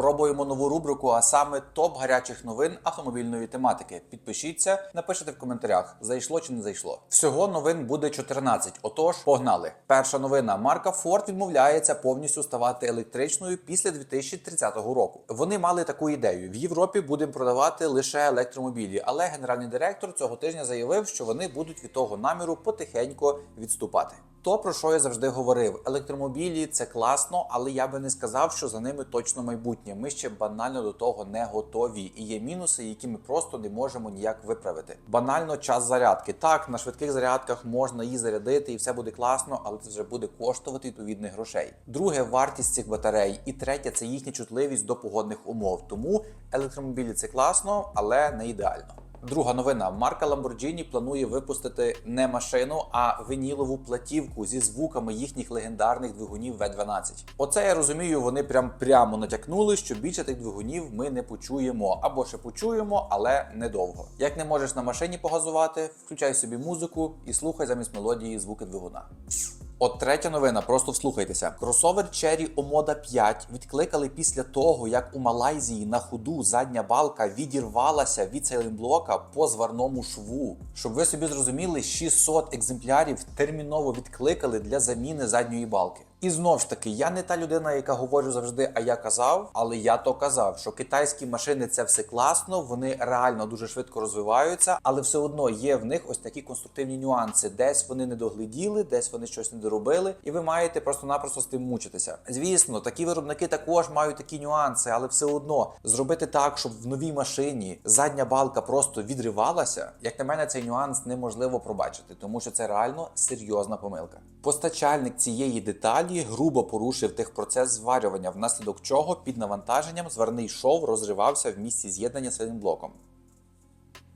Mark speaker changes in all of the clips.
Speaker 1: Пробуємо нову рубрику, а саме топ гарячих новин автомобільної тематики. Підпишіться, напишіть в коментарях, зайшло чи не зайшло. Всього новин буде 14, Отож, погнали. Перша новина: марка Ford відмовляється повністю ставати електричною після 2030 року. Вони мали таку ідею: в Європі будемо продавати лише електромобілі, але генеральний директор цього тижня заявив, що вони будуть від того наміру потихеньку відступати. То про що я завжди говорив: електромобілі це класно, але я би не сказав, що за ними точно майбутнє. Ми ще банально до того не готові. І є мінуси, які ми просто не можемо ніяк виправити. Банально час зарядки. Так, на швидких зарядках можна її зарядити, і все буде класно, але це вже буде коштувати відповідних грошей. Друге вартість цих батарей. І третє це їхня чутливість до погодних умов. Тому електромобілі це класно, але не ідеально. Друга новина: марка Lamborghini планує випустити не машину, а винілову платівку зі звуками їхніх легендарних двигунів V12. Оце я розумію. Вони прям прямо натякнули, що більше тих двигунів ми не почуємо або ще почуємо, але недовго. Як не можеш на машині погазувати, включай собі музику і слухай замість мелодії звуки двигуна. От третя новина, просто вслухайтеся. Кросовер Cherry Omoda 5 відкликали після того, як у Малайзії на ходу задня балка відірвалася від сейлінблока по зварному шву. Щоб ви собі зрозуміли, 600 екземплярів терміново відкликали для заміни задньої балки. І знов ж таки, я не та людина, яка говорю завжди, а я казав, але я то казав, що китайські машини це все класно, вони реально дуже швидко розвиваються, але все одно є в них ось такі конструктивні нюанси. Десь вони не догляділи, десь вони щось не доробили, і ви маєте просто-напросто з тим мучитися. Звісно, такі виробники також мають такі нюанси, але все одно зробити так, щоб в новій машині задня балка просто відривалася. Як на мене, цей нюанс неможливо пробачити, тому що це реально серйозна помилка. Постачальник цієї деталі грубо порушив техпроцес зварювання, внаслідок чого під навантаженням зварний шов розривався в місці з'єднання з блоком.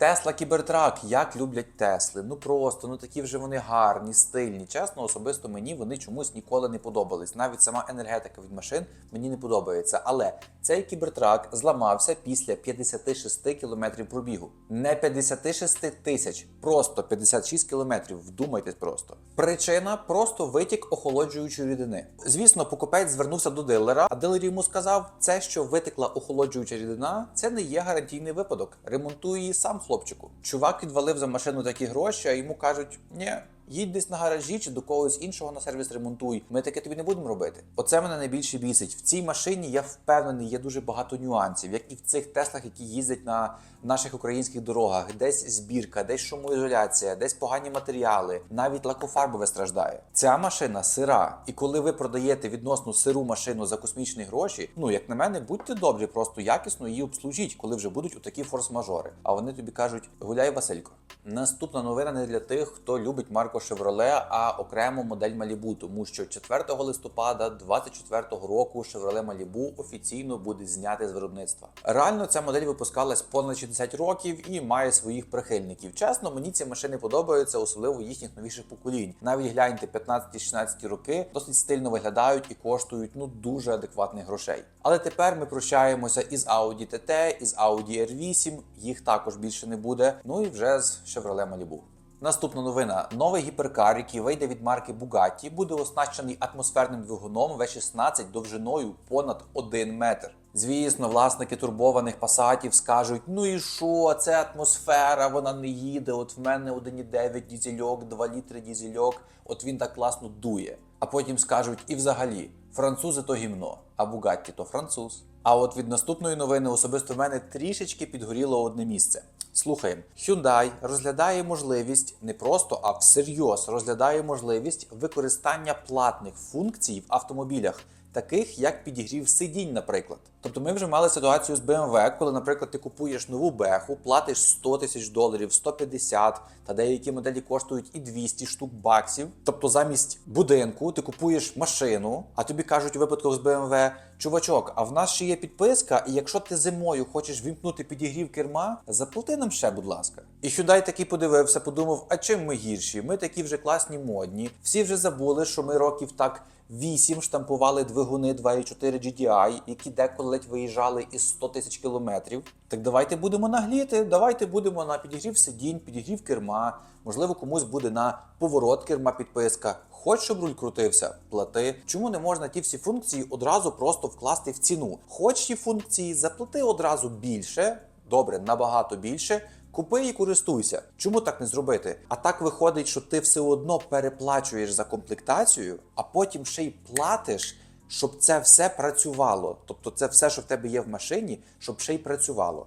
Speaker 1: Тесла Кібертрак, як люблять Тесли. Ну просто, ну такі вже вони гарні, стильні. Чесно, особисто мені вони чомусь ніколи не подобались. Навіть сама енергетика від машин мені не подобається. Але цей кібертрак зламався після 56 км пробігу. Не 56 тисяч, просто 56 км. Вдумайтесь просто. Причина просто витік охолоджуючої рідини. Звісно, покупець звернувся до дилера, а дилер йому сказав, це, що витекла охолоджуюча рідина, це не є гарантійний випадок. Ремонтуй її сам хлопчику. Чувак відвалив за машину такі гроші, а йому кажуть: ні. Їдь десь на гаражі чи до когось іншого на сервіс ремонтуй. Ми таке тобі не будемо робити. Оце мене найбільше бісить. В цій машині я впевнений, є дуже багато нюансів, як і в цих теслах, які їздять на наших українських дорогах. Десь збірка, десь шумоізоляція, десь погані матеріали, навіть лакофарбове страждає. Ця машина сира. І коли ви продаєте відносно сиру машину за космічні гроші, ну як на мене, будьте добрі, просто якісно її обслужіть, коли вже будуть у такі форс-мажори. А вони тобі кажуть: гуляй, Василько. Наступна новина не для тих, хто любить Chevrolet, а окремо модель Malibu, тому що 4 листопада 2024 року Chevrolet Malibu офіційно буде знятий з виробництва. Реально ця модель випускалась понад 60 років і має своїх прихильників. Чесно, мені ці машини подобаються, особливо їхніх новіших поколінь. Навіть гляньте 15-16 роки досить стильно виглядають і коштують ну дуже адекватних грошей. Але тепер ми прощаємося із Audi TT, із Audi R8, їх також більше не буде. Ну і вже з Chevrolet Malibu. Наступна новина: новий гіперкар, який вийде від марки Bugatti, буде оснащений атмосферним двигуном V16 довжиною понад 1 метр. Звісно, власники турбованих пасатів скажуть: ну і що, це атмосфера, вона не їде. От в мене 1,9 дізельок, 2 літри дізельок, от він так класно дує. А потім скажуть, і взагалі, французи то гімно, а Бугатті то француз. А от від наступної новини особисто в мене трішечки підгоріло одне місце. Слухаємо, Hyundai розглядає можливість не просто, а всерйоз розглядає можливість використання платних функцій в автомобілях, таких як підігрів сидінь, наприклад. Тобто ми вже мали ситуацію з BMW, коли, наприклад, ти купуєш нову беху, платиш 100 тисяч доларів, 150, та деякі моделі коштують і 200 штук баксів. Тобто замість будинку ти купуєш машину, а тобі кажуть у випадку з BMW, чувачок, а в нас ще є підписка, і якщо ти зимою хочеш вімкнути підігрів керма, заплати нам ще, будь ласка. І Hyundai такий подивився, подумав, а чим ми гірші? Ми такі вже класні модні. Всі вже забули, що ми років так 8 штампували двигуни 2.4 GDI, які деколи ледь виїжджали із 100 тисяч кілометрів. Так давайте будемо нагліти, давайте будемо на підігрів сидінь, підігрів керма. Можливо, комусь буде на поворот керма підписка. Хоч щоб руль крутився, плати. Чому не можна ті всі функції одразу просто вкласти в ціну? Хоч ті функції заплати одразу більше, добре, набагато більше. Купи і користуйся. Чому так не зробити? А так виходить, що ти все одно переплачуєш за комплектацію, а потім ще й платиш, щоб це все працювало. Тобто, це все, що в тебе є в машині, щоб ще й працювало.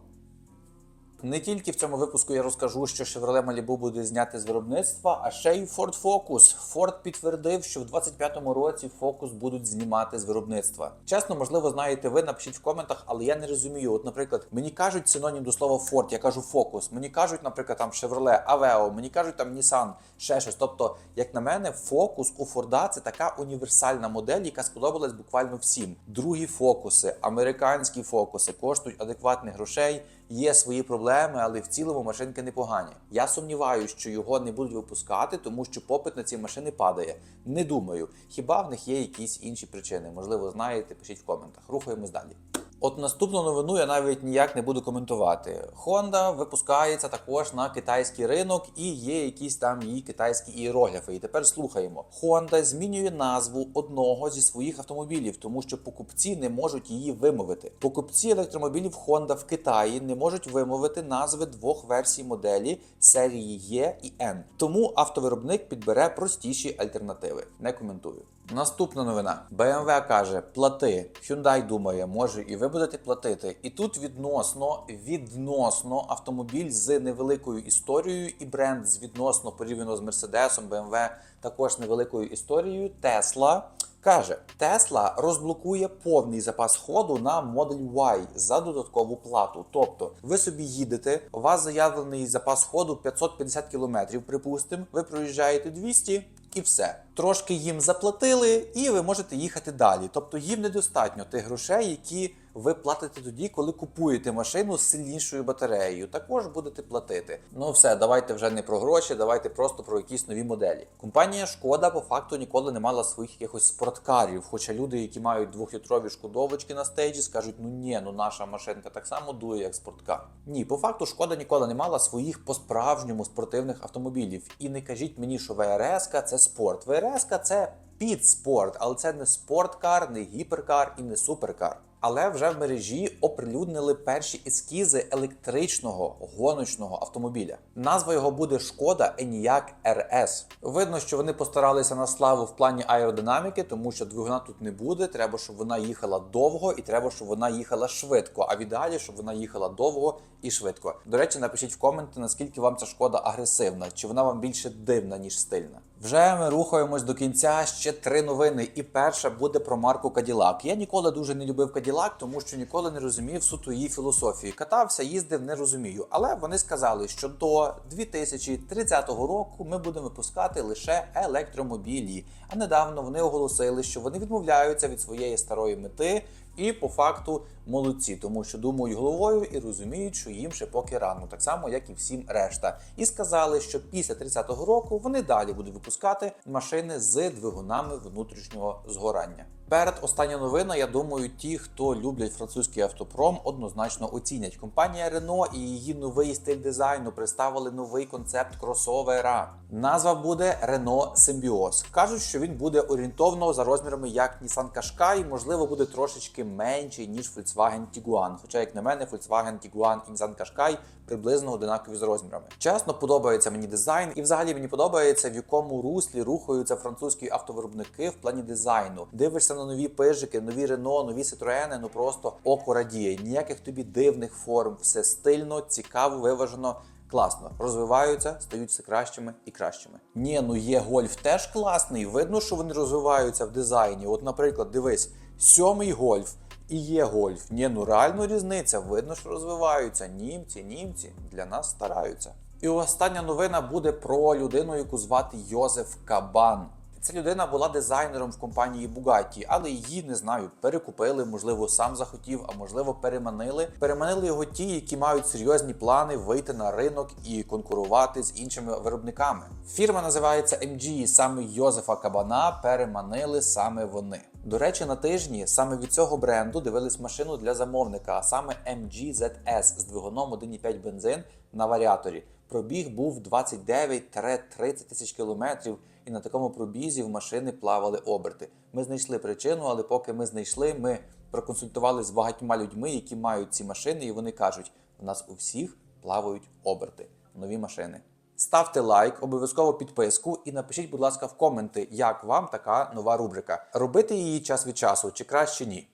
Speaker 1: Не тільки в цьому випуску я розкажу, що Chevrolet Malibu буде зняти з виробництва, а ще й Ford Focus. Ford підтвердив, що в 25-му році Focus будуть знімати з виробництва. Чесно, можливо, знаєте ви, напишіть в коментах, але я не розумію. От, наприклад, мені кажуть синонім до слова Ford, я кажу Focus. Мені кажуть, наприклад, там Chevrolet, Aveo, мені кажуть там Nissan, ще щось. Тобто, як на мене, Focus у Форда це така універсальна модель, яка сподобалась буквально всім. Другі фокуси, американські фокуси коштують адекватних грошей. Є свої проблеми, але в цілому машинки непогані. Я сумніваюся, що його не будуть випускати, тому що попит на ці машини падає. Не думаю. Хіба в них є якісь інші причини? Можливо, знаєте, пишіть в коментах. Рухаємось далі. От наступну новину я навіть ніяк не буду коментувати. Honda випускається також на китайський ринок і є якісь там її китайські іерогліфи. І тепер слухаємо. Honda змінює назву одного зі своїх автомобілів, тому що покупці не можуть її вимовити. Покупці електромобілів Honda в Китаї не можуть вимовити назви двох версій моделі серії Е і N. Тому автовиробник підбере простіші альтернативи. Не коментую. Наступна новина. BMW каже: плати. Hyundai думає, може і ви будете платити. І тут відносно відносно автомобіль з невеликою історією і бренд з відносно порівняно з Mercedes, BMW, також невеликою історією. Tesla каже: Tesla розблокує повний запас ходу на Model Y за додаткову плату. Тобто, ви собі їдете, у вас заявлений запас ходу 550 км, припустимо, ви проїжджаєте 200 і все. Трошки їм заплатили, і ви можете їхати далі. Тобто їм недостатньо тих грошей, які ви платите тоді, коли купуєте машину з сильнішою батареєю. Також будете платити. Ну все, давайте вже не про гроші, давайте просто про якісь нові моделі. Компанія Шкода по факту ніколи не мала своїх якихось спорткарів. Хоча люди, які мають двохлітрові шкодовочки на стейджі, скажуть: ну ні, ну наша машинка так само дує, як спорткар. Ні, по факту шкода ніколи не мала своїх по-справжньому спортивних автомобілів. І не кажіть мені, що ВРС це спорт. ВРС це підспорт, але це не спорткар, не гіперкар і не суперкар. Але вже в мережі оприлюднили перші ескізи електричного гоночного автомобіля. Назва його буде Шкода Enyaq RS. Видно, що вони постаралися на славу в плані аеродинаміки, тому що двигуна тут не буде. Треба, щоб вона їхала довго, і треба, щоб вона їхала швидко. А в ідеалі, щоб вона їхала довго і швидко. До речі, напишіть в коменти, наскільки вам ця шкода агресивна, чи вона вам більше дивна, ніж стильна. Вже ми рухаємось до кінця. Ще три новини. І перша буде про марку Cadillac. Я ніколи дуже не любив Cadillac, тому що ніколи не розумів суто її філософії. Катався, їздив, не розумію. Але вони сказали, що до 2030 року ми будемо випускати лише електромобілі. А недавно вони оголосили, що вони відмовляються від своєї старої мети. І по факту молодці, тому що думають головою і розуміють, що їм ще поки рано, так само як і всім решта. І сказали, що після 30-го року вони далі будуть випускати машини з двигунами внутрішнього згорання. Перед остання новина, я думаю, ті, хто люблять французький автопром, однозначно оцінять. Компанія Renault і її новий стиль дизайну представили новий концепт кросовера. Назва буде Renault Symbioz. Кажуть, що він буде орієнтовно за розмірами як Nissan Qashqai, можливо, буде трошечки менший ніж Volkswagen Tiguan. Хоча, як на мене, Volkswagen Tiguan і Nissan Qashqai приблизно одинакові за розмірами. Чесно, подобається мені дизайн, і взагалі мені подобається, в якому руслі рухаються французькі автовиробники в плані дизайну. Дивишся на нові пижики, нові Рено, нові Citroени, ну просто око радіє. Ніяких тобі дивних форм, все стильно, цікаво, виважено. Класно, розвиваються, стають все кращими і кращими. Ні, ну є гольф теж класний. Видно, що вони розвиваються в дизайні. От, наприклад, дивись, сьомий гольф і є гольф. Ні, ну реально різниця. Видно, що розвиваються. Німці, німці для нас стараються. І остання новина буде про людину, яку звати Йозеф Кабан. Ця людина була дизайнером в компанії Bugatti, але її не знаю, перекупили, можливо, сам захотів, а можливо, переманили. Переманили його ті, які мають серйозні плани вийти на ринок і конкурувати з іншими виробниками. Фірма називається MG, і саме Йозефа Кабана переманили саме вони. До речі, на тижні саме від цього бренду дивились машину для замовника, а саме MG ZS з двигуном 1,5 бензин на варіаторі. Пробіг був 29-30 тисяч кілометрів, і на такому пробізі в машини плавали оберти. Ми знайшли причину, але поки ми знайшли, ми проконсультувалися з багатьма людьми, які мають ці машини, і вони кажуть: у нас у всіх плавають оберти, нові машини. Ставте лайк, обов'язково підписку і напишіть, будь ласка, в коменти, як вам така нова рубрика. Робити її час від часу чи краще ні.